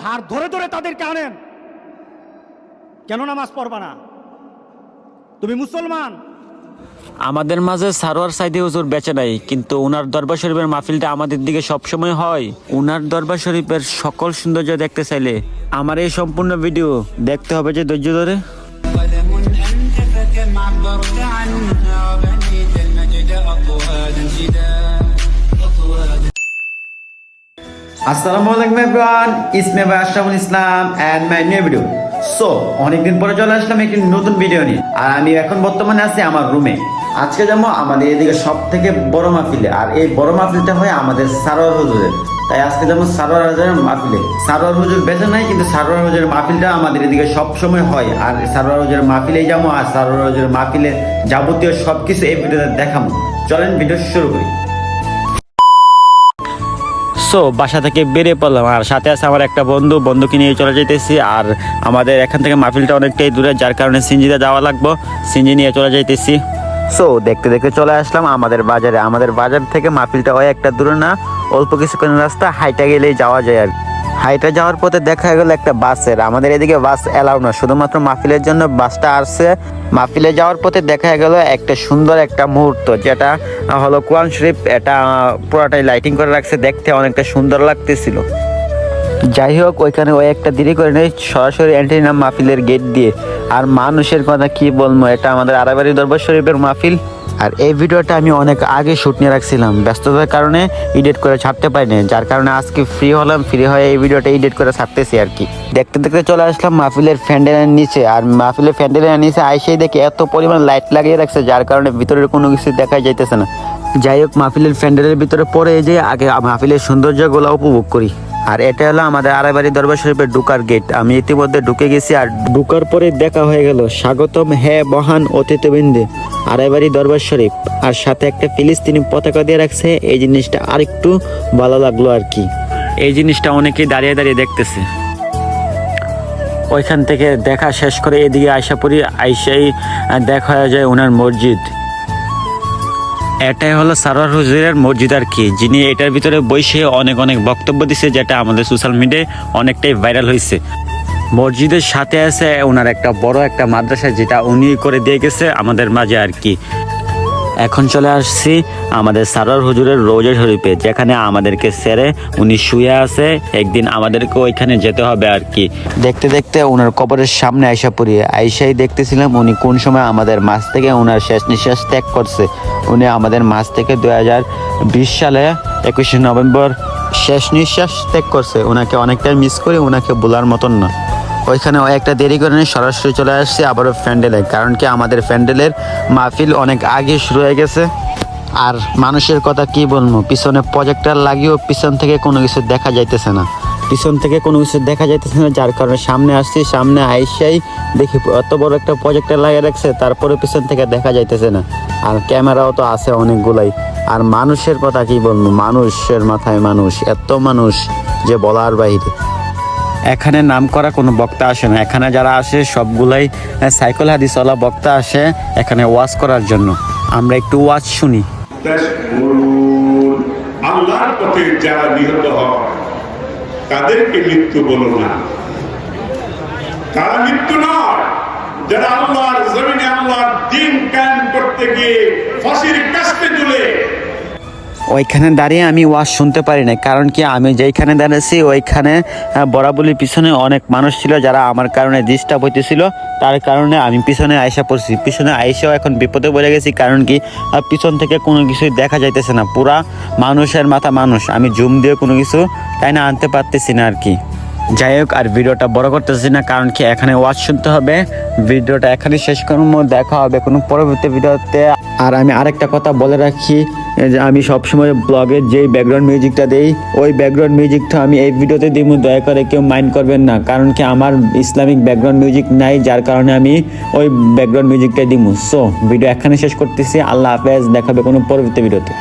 ঘাড় ধরে ধরে তাদেরকে আনেন কেন নামাজ পড়বা না তুমি মুসলমান আমাদের মাঝে সারোয়ার সাইদি হুজুর বেঁচে নাই কিন্তু উনার দরবার শরীফের মাহফিলটা আমাদের দিকে সবসময় হয় উনার দরবার শরীফের সকল সৌন্দর্য দেখতে চাইলে আমার এই সম্পূর্ণ ভিডিও দেখতে হবে যে ধৈর্য ধরে قلم أنت فكم عبرت عنها بنيت المجد أطوادا جدا আসসালামু আলাইকুম এভরিওয়ান, ইসমে ভাই Ashraful Islam and my new video so অনেকদিন পরে চলে আসলাম একটি নতুন ভিডিও নিয়ে। আর আমি এখন বর্তমানে আছি আমার রুমে আজকে যাব আমাদের এদিকে সব থেকে বড় মাহফিলে। আর এই বড় মাহফিলটা হয় আমাদের সারোয়ার হুজুরের। তাই আজকে যাব সারোয়ার হুজুরের মাহফিলে। সারোয়ার হুজুর বেঁচে নাই, কিন্তু সারোয়ার হুজুরের মাহফিলটা আমাদের এদিকে সব সময় হয়। আর সারোয়ার হুজুরের মাহফিলেই যাব, আর সারোয়ার হুজুরের মাহফিলে যাবতীয় সব কিছু এই ভিডিওতে দেখাবো। চলেন ভিডিও শুরু করি। সো বাসা থেকে বেরিয়ে পড়লাম। আর সাথে আছে আমার একটা বন্ধু, বন্ধুকে নিয়ে চলে যেতেছি আর আমাদের এখান থেকে মাহফিলটা অনেকটাই দূরে, যার কারণে সিঞ্জিতে যাওয়া লাগবো। সিঞ্জি নিয়ে চলে যাইতেছি। সো দেখতে দেখতে চলে আসলাম আমাদের বাজারে। আমাদের বাজার থেকে মাহফিলটা হয় একটা দূরে না, অল্প কিছুক্ষণ রাস্তা, হাইটা গেলেই যাওয়া যায় আর হাইটা যাওয়ার পথে দেখা গেল একটা বাসের। আমাদের এদিকে বাস এলাও না, শুধুমাত্র মাহফিলের জন্য বাসটা আসছে। মাহফিলে যাওয়ার পথে দেখা গেল একটা সুন্দর একটা মুহূর্ত, যেটা হলো কোরআন শরীফ, এটা পুরোটাই লাইটিং করে রাখছে, দেখতে অনেকটা সুন্দর লাগতেছিল। যাই হোক, ওইখানে ওই একটা দেরি করে নেই, সরাসরি নাম মাহফিলের গেট দিয়ে। আর মানুষের কথা কি বলব, এটা আমাদের আড়াবাড়ি দরবার শরীফের মাহফিল। আর এই ভিডিওটা আমি অনেক আগে শুট নিয়ে রাখছিলাম। ব্যস্ততার কারণে এডিট করে ছাড়তে পারিনি। যার কারণে আজকে ফ্রি হলাম ফ্রি হয়ে এই ভিডিওটা এডিট করে ছাড়তেছি আর কি। দেখতে দেখতে চলে আসলাম মাহফিলের ফ্যান্ডেলের নিচে। আর মাহফিলের ফ্যান্ডেলের নিচে আইসেই দেখে এত পরিমাণ লাইট লাগিয়ে রাখছে, যার কারণে ভিতরের কোনো কিছু দেখা যাইতেছে না। যাই হোক, মাহফিলের ফ্যান্ডেলের ভিতরে পরে যে আগে মাহফিলের সৌন্দর্যগুলো উপভোগ করি। আর এটা হলো আমাদের আড়াইবাড়ি দরবার শরীফের ঢুকার গেট আমি ইতিমধ্যে ঢুকে গেছি আর ঢুকার পরে দেখা হয়ে গেল, স্বাগতম হে মহান অতিথিবৃন্দে আড়াইবাড়ি দরবার শরীফ। আর সাথে একটা ফিলিস্তিনি পতাকা দিয়ে রাখছে, এই জিনিসটা আরেকটু ভালো লাগল আর কি। এই জিনিসটা অনেকেই দাঁড়িয়ে দাঁড়িয়ে দেখতেছে। ওইখান থেকে দেখা শেষ করে এদিকে আয়সা পড়ি, আইসাই দেখা যায় ওনার মসজিদ। এটাই হলো সারোয়ার হুজুরের মসজিদ আর কি, যিনি এটার ভিতরে বসে অনেক অনেক বক্তব্য দিছে, যেটা আমাদের সোশ্যাল মিডিয়ায় অনেকটাই ভাইরাল হয়েছে মসজিদের সাথে আছে ওনার একটা বড় একটা মাদ্রাসা, যেটা উনি করে দিয়ে গেছে আমাদের মাঝে আর কি। এখন চলে আসছি আমাদের সারোয়ার হুজুরের রোজা শরীফে, যেখানে আমাদেরকে সেরে উনি শুয়ে আছে, একদিন আমাদেরকে ওইখানে যেতে হবে আর কি। দেখতে দেখতে ওনার কবরের সামনে আইসা পড়িয়ে আইসাই দেখতেছিলাম উনি কোন সময় আমাদের মাছ থেকে ওনার শেষ নিঃশ্বাস ত্যাগ করছে। উনি আমাদের মাছ থেকে দু হাজার বিশ সালে একুশে নভেম্বর শেষ নিঃশ্বাস ত্যাগ করছে। ওনাকে অনেকটাই মিস করে ওনাকে বলার মতন না। ওইখানে একটা দেরি করে নিয়ে সরাসরি চলে আসছে, আবারও প্যান্ডেলে কারণ কি আমাদের প্যান্ডেলের মাহফিল অনেক আগে শুরু হয়ে গেছে। আর মানুষের কথা কি বলব, পিছনে প্রজেক্টার লাগিয়েও পিছন থেকে কোনো কিছু দেখা যাইতেছে না। পিছন থেকে কোনো কিছু দেখা যাইতেছে না, যার কারণে সামনে আসছি, সামনে আইসাই দেখি এত বড় একটা প্রজেক্টার লাগিয়ে রাখছে, তারপরে পিছন থেকে দেখা যাইতেছে না। আর ক্যামেরাও তো আছে অনেকগুলাই। আর মানুষের কথা কি বলব, মানুষের মাথায় মানুষ, এত মানুষ যে বলার বাইরে। এখানে নাম করা কোনো বক্তা আসে না। এখানে যারা আসে, সবগুলাই সাইকেল হাদিসওয়ালা বক্তা আসে এখানে ওয়াজ করার জন্য। আমরা একটু ওয়াজ শুনি। আল্লাহর পথে যারা নিহত হয় তাদেরকে মৃত্যু বলো না। তারা মৃত্যু নয়, যারা আল্লাহর জমিনে আল্লাহর দিন কায়েম করতে গিয়ে কাস্তে তুলে ওইখানে দাঁড়িয়ে আমি ওয়াজ শুনতে পারি না কারণ কি, আমি যেইখানে দাঁড়িয়েছি, ওইখানে বরাবলির পিছনে অনেক মানুষ ছিল যারা আমার কারণে ডিস্টার্ব হইতেছিল। তার কারণে আমি পিছনে আয়সা পড়ছি। পিছনে আইসাও এখন বিপদে পড়ে গেছি। কারণ কি পিছন থেকে কোনো কিছুই দেখা যাইতেছে না। পুরা মানুষের মাথা মানুষ। আমি জুম দিয়ে কোনো কিছু তাই না আনতে পারতেছি না আর কি। যাই হোক, আর ভিডিওটা বড় করতেছি না, কারণ কি এখানে ওয়াজ শুনতে হবে। ভিডিওটা এখানে শেষ করব, দেখা হবে কোনো পরবর্তী ভিডিওতে। আর আমি আরেকটা কথা বলে রাখি যে আমি সবসময় ব্লগের যেই ব্যাকগ্রাউন্ড মিউজিকটা দেই, ওই ব্যাকগ্রাউন্ড মিউজিকটা আমি এই ভিডিওতে দিব দয়া করে কেউ মাইন্ড করবেন না, কারণ কি আমার ইসলামিক ব্যাকগ্রাউন্ড মিউজিক নাই, যার কারণে আমি ওই ব্যাকগ্রাউন্ড মিউজিকটাই দিব সো ভিডিও এখানে শেষ করতেছি, আল্লাহ হাফেজ দেখাবে কোনো পরবর্তী ভিডিওতে।